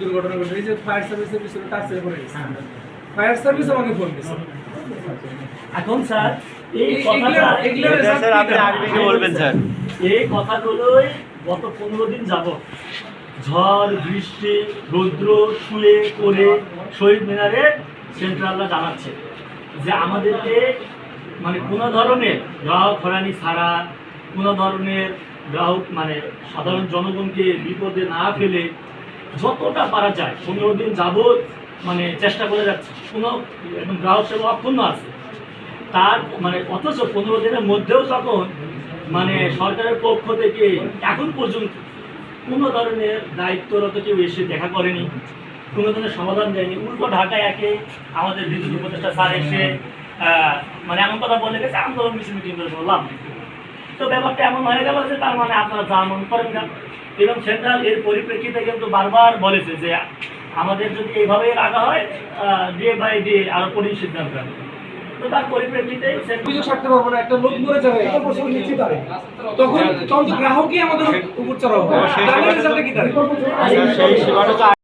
দুর্ঘটনা ঘটে যে ফায়ার সার্ভিসের পিছনে টাচে পড়ে গেছে। ফায়ার সার্ভিস আমাকে ফোন দিয়েছে। এখন স্যার এই এগুলো কথাটা স্যার আপনি বলবেন স্যার। এই কথাগুলোই গত পনেরো দিন যাব ঝড় বৃষ্টি রৌদ্র শুয়ে করে শহীদ মিনারে সেন্ট্রালরা জানাচ্ছে যে আমাদেরকে মানে কোনো ধরনের গ্রাহক হরানি ছাড়া কোনো ধরনের গ্রাহক মানে সাধারণ জনগণকে বিপদে না ফেলে যতটা পারা যায়, পনেরো দিন যাবৎ মানে চেষ্টা করে যাচ্ছে। কোনো একদম গ্রাহক সেবা অক্ষুণ্ণ আছে। তার মানে অথচ পনেরো দিনের মধ্যেও যখন মানে সরকারের পক্ষ থেকে এখন পর্যন্ত কোনো ধরনের দায়িত্বরত কেউ এসে দেখা করেনি, কোনো ধরনের সমাধান দেয়নি, উল্টো ঢাকায় একে আমাদের বিদ্যুৎ উপদেষ্টা স্যার এসে মানে এমন কথা বলে গেছে, আন্দোলন মিছিল মিটিং করে বললাম তো ব্যাপারটা এমন হয়ে গেল যে তার মানে আপনারা যা মনে করেন না। এবং সেন্ট্রাল এর পরিপ্রেক্ষিতে কিন্তু বারবার বলেছে যে আমাদের যদি এইভাবে রাখা হয় ডে বাই ডে আরও কঠিন সিদ্ধান্ত হবে তো তার পরিপ্রেক্ষিতে পারব না একটা লোক মরে যাবে তখন তখন গ্রাহকই আমাদের উপর সেই সেবাটা তো